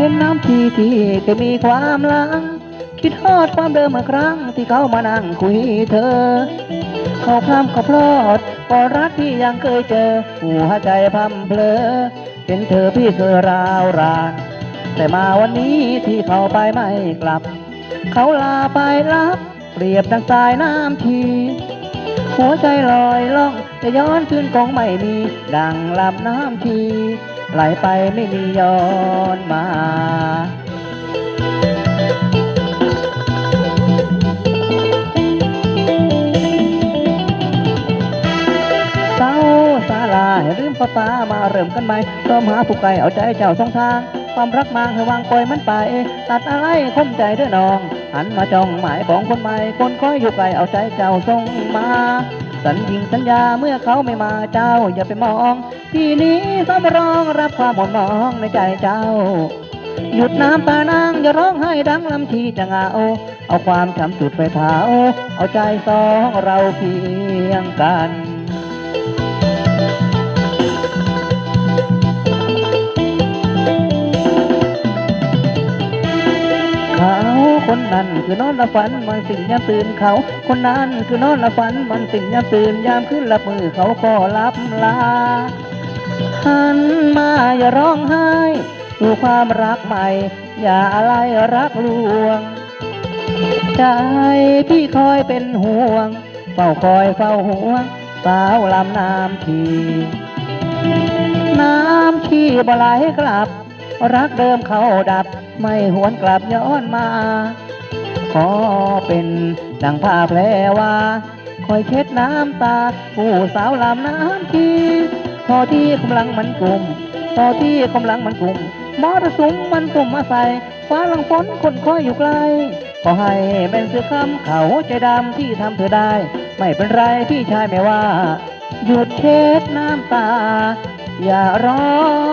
เห็นน้ำทีที่เคยมีความลัง คิดทอดความเดิมเมื่อครั้งที่เขามานั่งคุยเธอ เขาพร่ำเขาพลอดก็รักที่ยังเคยเจอ หัวใจพร่ำเพลอ เห็นเธอพี่เคยราวราน แต่มาวันนี้ที่เขาไปไม่กลับ เขาลาไปรับ เปรียบดังสายน้ำที หัวใจลอยล่องจะย้อนคืนคงไม่มี ดังลำน้ำทีไหลไปไม่มีย้อนมาเศร้าสาลาให้ลืมพ่อตามาเริ่มกันใหม่ซ้อมหาผู้ไกลเอาใจเจ้าสองทาง ความรักมางให้วางปล่อยมันไป ตัดอะไรคมใจเด้อน้อง หันมาจ้องหมายปองคนใหม่คนคอยอยู่ไกลเอาใจเจ้าส่งมา สัญญิงสัญญาเมื่อเขาไม่มาเจ้าอย่าไปมอง ที่นี้เขาไปร้องรับความหม่นมองในใจเจ้า หยุดน้ำตานางอย่าร้องไห้ดังลำทีจะเหงาเอาความช้ำจุดไฟเผาเอาใจสองเราเพียงกัน คือนอนละฝันมันสิ่งยามตื่นเขา คนนั้นคือนอนละฝันมันสิ่งยามตื่นยามขึ้นละมือเขาก็รับลาหันมาอย่าร้องไห้ดูความรักใหม่ อย่าอะไรรักลวง ใจพี่คอยเป็นห่วง เฝ้าคอยเฝ้าห่วงสาวลำน้ำทีน้ำที่บ่ไหลกลับ รักเดิมเขาดับ ไม่หวนกลับย้อนมา ขอเป็นดังผ้าแพรวาคอยเช็ดน้ำตา ผู้สาวลำน้ำทีพอที่กำลังมันกลุ่มพอที่กำลังมันกลุ่มมอรสุมมันตุ่มมาใส่ฟ้าลังฝนคนคอยอยู่ไกลขอให้เป็นเสื้อคำเขาใจดำที่ทำเธอได้ ไม่เป็นไรพี่ชายไม่ว่า หยุดเช็ดน้ำตา อย่าร้อง